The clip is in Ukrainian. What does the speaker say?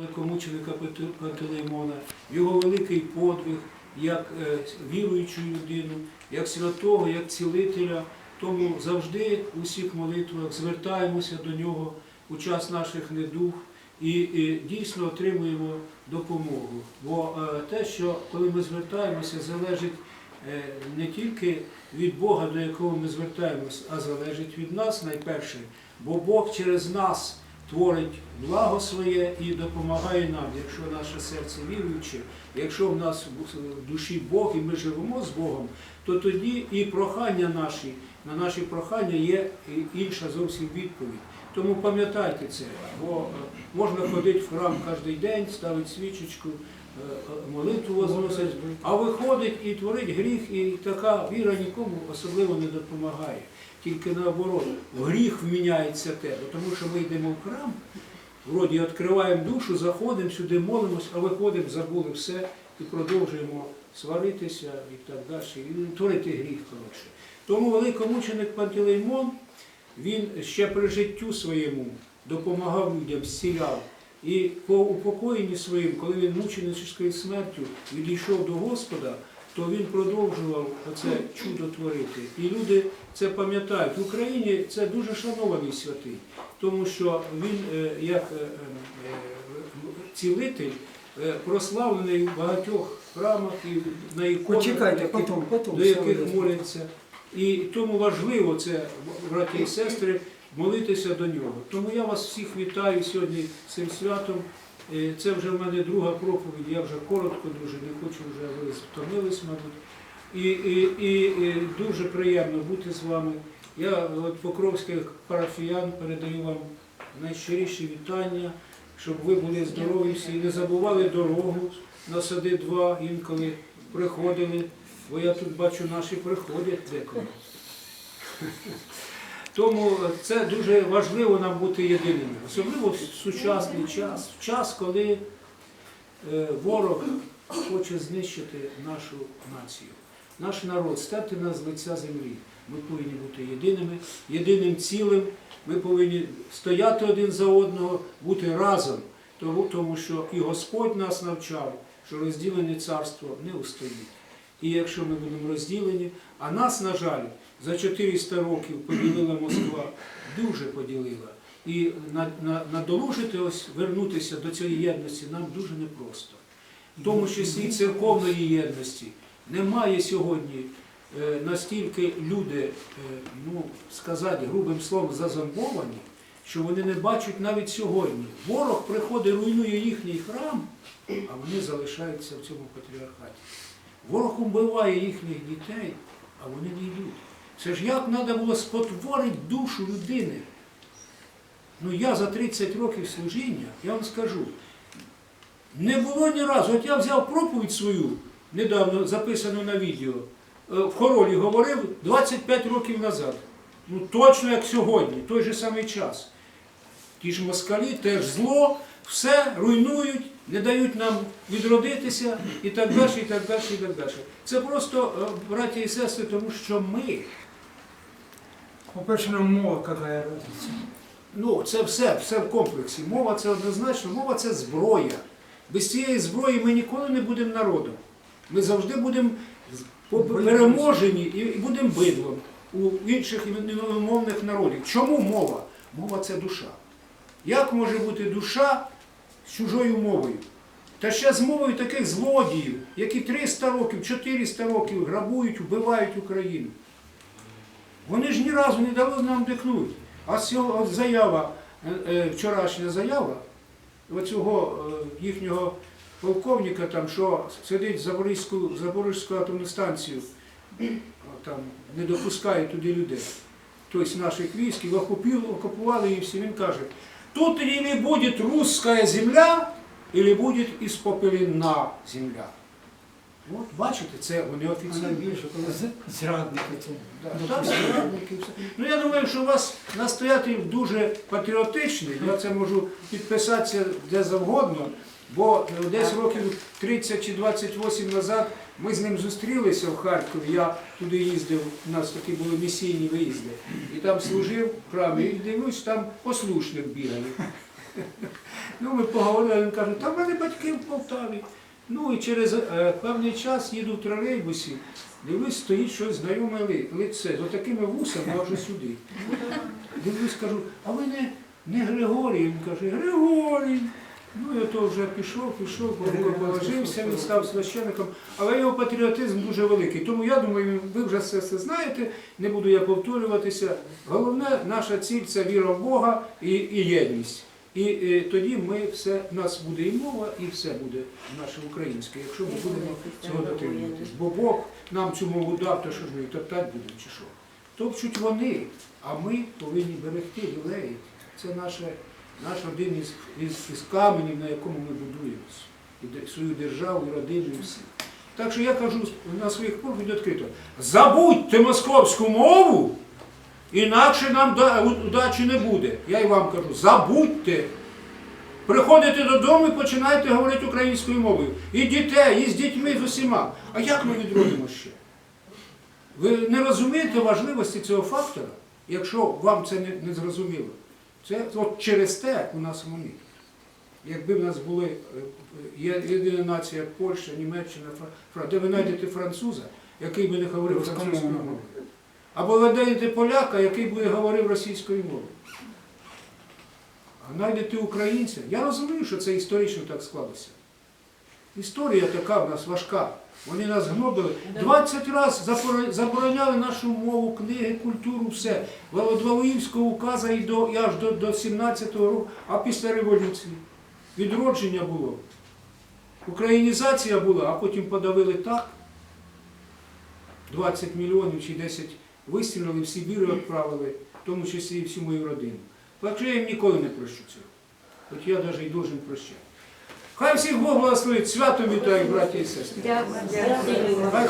великомученика Пантелеймона, його великий подвиг як е, віруючу людину, як святого, як цілителя. Тому завжди у всіх молитвах звертаємося до нього у час наших недуг і, і дійсно отримуємо допомогу. Бо е, те, що коли ми звертаємося, залежить е, не тільки від Бога, до якого ми звертаємося, а залежить від нас найперше. Бо Бог через нас творить благо своє і допомагає нам, якщо наше серце віруюче, якщо в нас в душі Бог і ми живемо з Богом, то тоді і прохання наші, на наші прохання є інша зовсім відповідь. Тому пам'ятайте це, бо е, можна ходити в храм кожен день, ставити свічечку, молитву возносить, а виходить і творить гріх, і така віра нікому особливо не допомагає. Тільки наоборот, гріх вміняється те, тому що ми йдемо в храм, вроді відкриваємо душу, заходимо сюди, молимось, а виходимо, забули все і продовжуємо сваритися і так далі, і творити гріх, коротше. Тому великомученик Пантелеймон, він ще при життю своєму допомагав людям, зціляв. І по упокоєнні своїм, коли він мученицькою смертю відійшов до Господа, то він продовжував оце чудо творити. І люди це пам'ятають. В Україні це дуже шанований святий, тому що він е, як е, е, цілитель прославлений в багатьох храмах і на іконах, Почекайте, які- потім, потім. до яких моляться. І тому важливо це, браті і сестри, молитися до нього. Тому я вас всіх вітаю сьогодні цим святом. Е, Це вже в мене друга проповідь, я вже коротко дуже, не хочу вже, ви втомились, мабуть. І, і, і, дуже приємно бути з вами. Я от покровських парафіян передаю вам найщиріші вітання, щоб ви були здорові всі, не забували дорогу на сади два, інколи приходили, бо я тут бачу, наші приходять деколи. Тому це дуже важливо нам бути єдиними, особливо в сучасний час, в час, коли е, ворог хоче знищити нашу націю, наш народ, стерти нас з лиця землі. Ми повинні бути єдиними, єдиним цілим. Ми повинні стояти один за одного, бути разом, тому, що і Господь нас навчав, що розділене царство не устоїть. І якщо ми будемо розділені, а нас, на жаль, за 400 років поділила Москва, дуже поділила. І на- на- надолужити вернутися до цієї єдності нам дуже непросто. В тому числі церковної єдності. Немає сьогодні е, настільки люди, е, ну сказати грубим словом, зазомбовані, що вони не бачать навіть сьогодні. Ворог приходить, руйнує їхній храм, а вони залишаються в цьому патріархаті. Ворог убиває їхніх дітей, а вони не йдуть. Це ж як треба було спотворити душу людини. Ну я за 30 років служіння, я вам скажу, не було ні разу. От я взяв проповідь свою, недавно записану на відео, е, в хоролі говорив 25 років назад. Ну точно як сьогодні, той же самий час. Ті ж москалі, теж зло, все руйнують, не дають нам відродитися і так далі, і так далі, і так далі. Це просто, е, браті і сестри, тому що ми, По-перше, нам мова какая разница. ну це все, все в комплексі. Мова це однозначно, мова це зброя. Без цієї зброї ми ніколи не будемо народом. Ми завжди будемо переможені і і будемо бидлом у інших іномовних народів. Чому мова? Мова це душа. Як може бути душа з чужою мовою? Та ще з мовою таких злодіїв, які 300 років, 400 років грабують, вбивають Україну. Вони ж ні разу не дали нам дихнути. А от заява, е, е, вчорашня заява оцього е, їхнього полковника, там, що сидить Запорізьку, Запорізьку атомну станцію, там, не допускає туди людей. Тобто наших військ, і окупували її всі. Він каже, тут или буде русская земля, или буде іспопелена земля. От бачите, це вони офіційно. коли зрадники це. Так, зрадники, все. Ну я думаю, що у вас настоятель дуже патріотичний. Я це можу підписатися де завгодно, бо е, десь років 30 чи 28 назад ми з ним зустрілися в Харкові. Я туди їздив, у нас такі були місійні виїзди. І там служив в храмі, і дивлюсь, там послушник бігає. Ну, ми поговорили, він каже, та в мене батьки в Полтаві. Ну і через е, певний час їду в тролейбусі, дивлюсь, стоїть щось знайоме ли- лице, з отакими вусами, аж сюди. Дивлюсь, кажу, а ви не, не Григорій? Він каже, Григорій. Ну, я то вже пішов, пішов, положився, він став священником, але його патріотизм дуже великий. Тому я думаю, ви вже все це знаєте, не буду я повторюватися. Головне, наша ціль це віра в Бога і, і єдність. І, е, тоді ми все, в нас буде і мова, і все буде наше українське, якщо ми будемо цього дотримуватись. Бо Бог нам цю мову дав, то що ж ми топтати будемо чи що? Топчуть вони, а ми повинні берегти, лелеяти. Це наше, наш один із, із, із каменів, на якому ми будуємося. І свою державу, і родину, і все. Так що я кажу на своїх проповідь відкрито, забудьте московську мову, інакше нам удачі не буде. Я і вам кажу, забудьте. Приходите додому і починаєте говорити українською мовою. І дітей, і з дітьми, з усіма. А як ми відродимо ще? Ви не розумієте важливості цього фактора, якщо вам це не, не зрозуміло. Це от через те у нас вони. Якби в нас були е, єдина нація, Польща, Німеччина, Фра- Фра- де ви знайдете француза, який би не говорив французькою мовою. Або ви знайдете поляка, який би говорив російською мовою. А знайдете українця. Я розумію, що це історично так склалося. Історія така в нас важка. Вони нас гнобили. 20 разів забороняли нашу мову, книги, культуру, все. Від Валуївського указу і, до, і аж до, до 17-го року, а після революції. Відродження було. Українізація була, а потім подавили так. 20 мільйонів чи 10 вистрілили, в Сибір відправили, в тому числі і всю мою родину. Так я їм ніколи не прощу цього. Хоч я навіть і должен прощати. Хай всіх Бог благословить, свято вітаю, браті і сестри. Дякую. Хай